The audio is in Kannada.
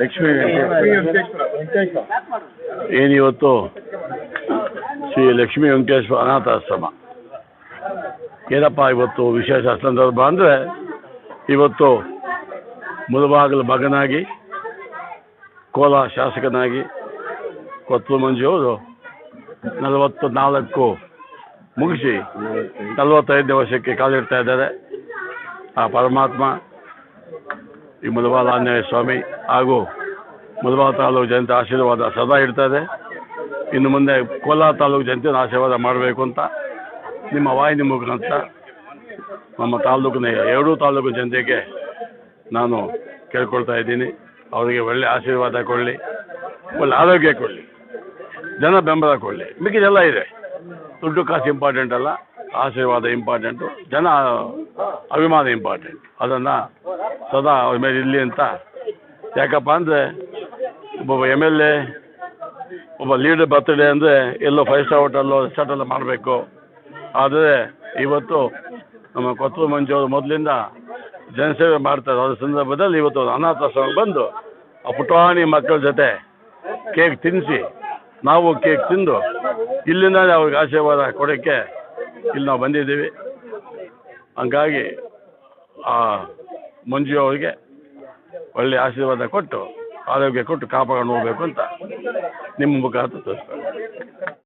ಲಕ್ಷ್ಮೀ ಏನಿವತ್ತು? ಶ್ರೀ ಲಕ್ಷ್ಮೀ ವೆಂಕಟೇಶ್ವರ ಅನಾಥಾಶ್ರಮ. ಏನಪ್ಪ ಇವತ್ತು ವಿಶೇಷ ಸಂದರ್ಭ ಅಂದರೆ ಇವತ್ತು ಮುಳಬಾಗಿಲು ಮಗನಾಗಿ ಕೋಲ ಶಾಸಕನಾಗಿ ಕೊತ್ತು ಮಂಜು ಅವರು ನಲವತ್ತು ನಾಲ್ಕು ಮುಗಿಸಿ ನಲವತ್ತೈದನೇ ವರ್ಷಕ್ಕೆ ಕಾಲಿಡ್ತಾ ಇದ್ದಾರೆ. ಆ ಪರಮಾತ್ಮ ಈ ಮುಳಬಾಲ ಆಂಜನೇಯ ಸ್ವಾಮಿ ಹಾಗೂ ಮುಳಬಾಲ ತಾಲೂಕು ಜನತೆ ಆಶೀರ್ವಾದ ಸದಾ ಇರ್ತದೆ ಇನ್ನು ಮುಂದೆ ಕೋಲಾರ ತಾಲೂಕು ಜನತೆ ಆಶೀರ್ವಾದ ಮಾಡಬೇಕು ಅಂತ ನಿಮ್ಮ ವಾಹಿನಿ ಮುಖಾಂತರ ನಮ್ಮ ತಾಲೂಕಿನ ಎರಡೂ ತಾಲೂಕು ಜನತೆಗೆ ನಾನು ಕೇಳ್ಕೊಳ್ತಾ ಇದ್ದೀನಿ. ಅವರಿಗೆ ಒಳ್ಳೆ ಆಶೀರ್ವಾದ ಕೊಡಲಿ, ಒಳ್ಳೆ ಆರೋಗ್ಯ ಕೊಡಲಿ, ಜನ ಬೆಂಬಲ ಕೊಡಲಿ. ಮಿಕ್ಕಿದೆಲ್ಲ ಇದೆ. ದುಡ್ಡು ಕಾಸು ಇಂಪಾರ್ಟೆಂಟ್ ಅಲ್ಲ. ಆಶೀರ್ವಾದ ಇಂಪಾರ್ಟೆಂಟು ಜನ ಅಭಿಮಾನ ಇಂಪಾರ್ಟೆಂಟ್ ಅದನ್ನು ಸದಾ ಅವ್ರ ಮೇಲೆ ಇರಲಿ ಅಂತ. ಯಾಕಪ್ಪ ಅಂದರೆ ಒಬ್ಬ ಎಂ ಎಲ್ ಎ ಒಬ್ಬ ಲೀಡರ್ ಬರ್ತ್ಡೇ ಅಂದರೆ ಎಲ್ಲೋ ಫೈವ್ ಸ್ಟಾರ್ ಹೋಟೆಲ್ಲೋ ರೆಸ್ಟಾರ್ಟೆಲ್ಲ ಮಾಡಬೇಕು. ಆದರೆ ಇವತ್ತು ನಮ್ಮ ಕೊತ್ತೂರು ಮಂಜು ಅವರು ಮೊದಲಿಂದ ಜನಸೇವೆ ಮಾಡ್ತಾರೆ. ಅದರ ಸಂದರ್ಭದಲ್ಲಿ ಇವತ್ತು ಅನಾಥಾಶ್ರಮ ಬಂದು ಆ ಪುಟಾಣಿ ಮಕ್ಕಳ ಜೊತೆ ಕೇಕ್ ತಿನ್ನಿಸಿ ನಾವು ಕೇಕ್ ತಿಂದು ಇಲ್ಲಿಂದಲೇ ಅವ್ರಿಗೆ ಆಶೀರ್ವಾದ ಕೊಡೋಕ್ಕೆ ಇಲ್ಲಿ ನಾವು ಬಂದಿದ್ದೀವಿ. ಹಂಗಾಗಿ ಆ ಮಂಜು ಅವರಿಗೆ ಒಳ್ಳೆಯ ಆಶೀರ್ವಾದ ಕೊಟ್ಟು, ಆರೋಗ್ಯ ಕೊಟ್ಟು ಕಾಪಾಡ್ಕೊಂಡು ಹೋಗ್ಬೇಕು ಅಂತ ನಿಮ್ಮ ಮುಖಾಂತರ ತೋರಿಸ್ತಾರೆ